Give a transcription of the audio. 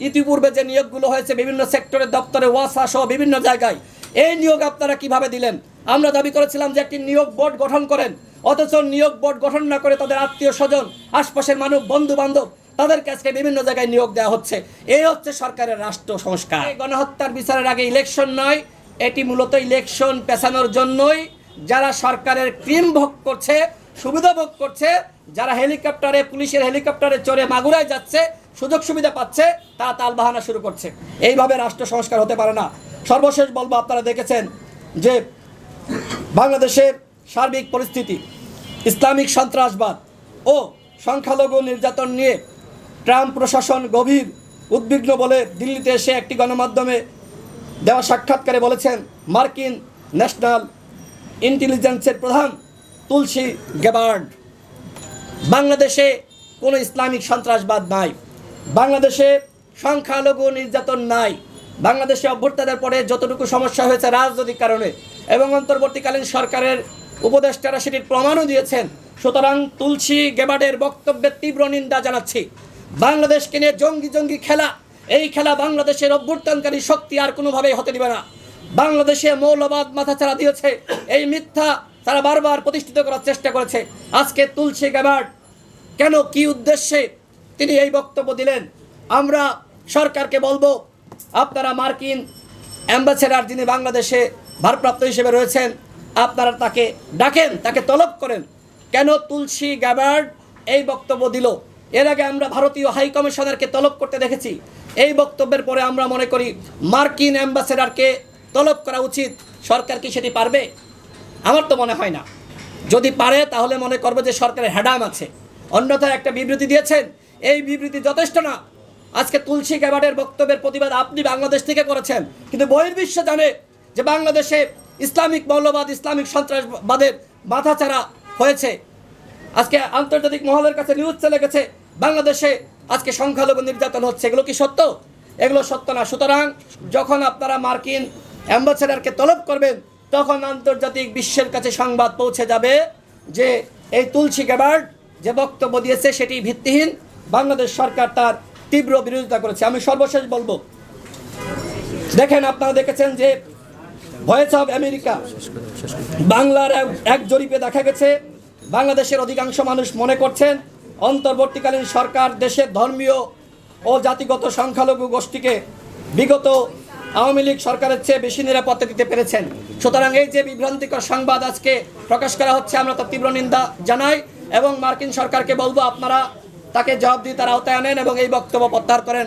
ইতিপূর্বে যে নিয়োগগুলো হয়েছে বিভিন্ন সেক্টরের দপ্তরে, ওয়াসা সহ বিভিন্ন জায়গায়, এই নিয়োগ আপনারা কীভাবে দিলেন? আমরা দাবি করেছিলাম যে একটি নিয়োগ বোর্ড গঠন করেন, অথচ নিয়োগ বোর্ড গঠন না করে তাদের আত্মীয় স্বজন, আশপাশের মানুষ বন্ধু বান্ধব তাদের কাছে বিভিন্ন জায়গায় নিয়োগ দেওয়া হচ্ছে। এই হচ্ছে সরকারের রাষ্ট্র সংস্কার। গণহত্যার বিচারের আগে ইলেকশন নয়, এটি মূলত ইলেকশন পেছানোর জন্যই যারা সরকারের ক্রিম ভোগ করছে, সুবিধা ভোগ করছে যারা হেলিকপ্টারে, পুলিশের হেলিকপ্টারে চড়ে মাগুরায় যাচ্ছে, সুযোগ সুবিধা পাচ্ছে, তারা তাল বাহানা শুরু করছে। এইভাবে রাষ্ট্র সংস্কার হতে পারে না। সর্বশেষ বলব, আপনারা দেখেছেন যে বাংলাদেশের সার্বিক পরিস্থিতি, ইসলামিক সন্ত্রাসবাদ ও সংখ্যালঘু নির্যাতন নিয়ে ট্রাম্প প্রশাসন গভীর উদ্বিগ্ন বলে দিল্লিতে এসে একটি গণমাধ্যমে দেওয়া সাক্ষাৎকারে বলেছেন, মার্কিন ন্যাশনাল ইন্টেলিজেন্সের প্রধান তুলসী গেবার্ড। বাংলাদেশে কোনো ইসলামিক সন্ত্রাসবাদ নাই। বাংলাদেশে সংখ্যালঘু নির্যাতন নাই। বাংলাদেশে অভ্যর্তাদের পরে যতটুকু সমস্যা হয়েছে রাজনৈতিক কারণে এবং অন্তর্বর্তীকালীন সরকারের উপদেষ্টারা সেটির প্রমাণও দিয়েছেন। সুতরাং তুলসী গেবাডের বক্তব্যের তীব্র নিন্দা জানাচ্ছি। বাংলাদেশকে নিয়ে জঙ্গি জঙ্গি খেলা, এই খেলা বাংলাদেশের অভ্যুত্থানকারী শক্তি আর কোনোভাবেই হতে দিবে না। বাংলাদেশে মৌলবাদ মাথাচাড়া দিয়েছে এই মিথ্যা তারা বারবার প্রতিষ্ঠিত করার চেষ্টা করেছে। আজকে তুলসী গ্যাবার্ড কেন কি উদ্দেশ্যে তিনি এই বক্তব্য দিলেন? আমরা সরকারকে বলব, আপনারা মার্কিন অ্যাম্বাসেডার যিনি বাংলাদেশে ভারপ্রাপ্ত হিসেবে রয়েছেন, আপনারা তাকে ডাকেন, তাকে তলব করেন। কেন তুলসী গ্যাবার্ড এই বক্তব্য দিল? এর আগে আমরা ভারতীয় হাই কমিশনারকে তলব করতে দেখেছি। এই বক্তব্যের পরে আমরা মনে করি, মার্কিন অ্যাম্বাসেডারকে তলব করা উচিত। সরকার কি সেটি পারবে? আমার তো মনে হয় না। যদি পারে, তাহলে মনে করব যে সরকারের হ্যাডাম আছে। অন্যথায় একটা বিবৃতি দিয়েছেন, এই বিবৃতি যথেষ্ট না। আজকে তুলসী গ্যাবার্ডের বক্তব্যের প্রতিবাদ আপনি বাংলাদেশ থেকে করেছেন। কিন্তু বহির্বিশ্ব জানে যে বাংলাদেশে ইসলামিক মৌলবাদ, ইসলামিক সন্ত্রাসবাদের মাথাচাড়া হয়েছে। আজকে আন্তর্জাতিক মহলের কাছে নিউজ চলে গেছে, বাংলাদেশে আজকে সংখ্যালঘু নির্যাতন হচ্ছে। এগুলো কি সত্য? এগুলো সত্য না। সুতরাং যখন আপনারা মার্কিন অ্যাম্বাসেডারকে তলব করবেন তখন আন্তর্জাতিক বিশ্বের কাছে সংবাদ পৌঁছে যাবে যে এই তুলসী গ্যাবার্ড যে বক্তব্য দিয়েছে সেটি ভিত্তিহীন। বাংলাদেশ সরকার তার তীব্র বিরোধিতা করেছে। আমি সর্বশেষ বলব। দেখেন আপনারা দেখেছেন যে ভয়েস অফ আমেরিকা বাংলার এক জরিপে দেখা গেছে, বাংলাদেশের অধিকাংশ মানুষ মনে করছেন অন্তর্বর্তীকালীন সরকার দেশের ধর্মীয় ও জাতিগত সংখ্যালঘু গোষ্ঠীকে বিগত আওয়ামী লীগ সরকারের চেয়ে বেশি নিরাপত্তা দিতে পেরেছেন। সুতরাং এই যে বিভ্রান্তিকর সংবাদ আজকে প্রকাশ করা হচ্ছে, আমরা তার তীব্র নিন্দা জানাই এবং মার্কিন সরকারকে বলব আপনারা তাকে জবাবদিহিতার আওতায় আনেন এবং এই বক্তব্য প্রত্যাহার করেন।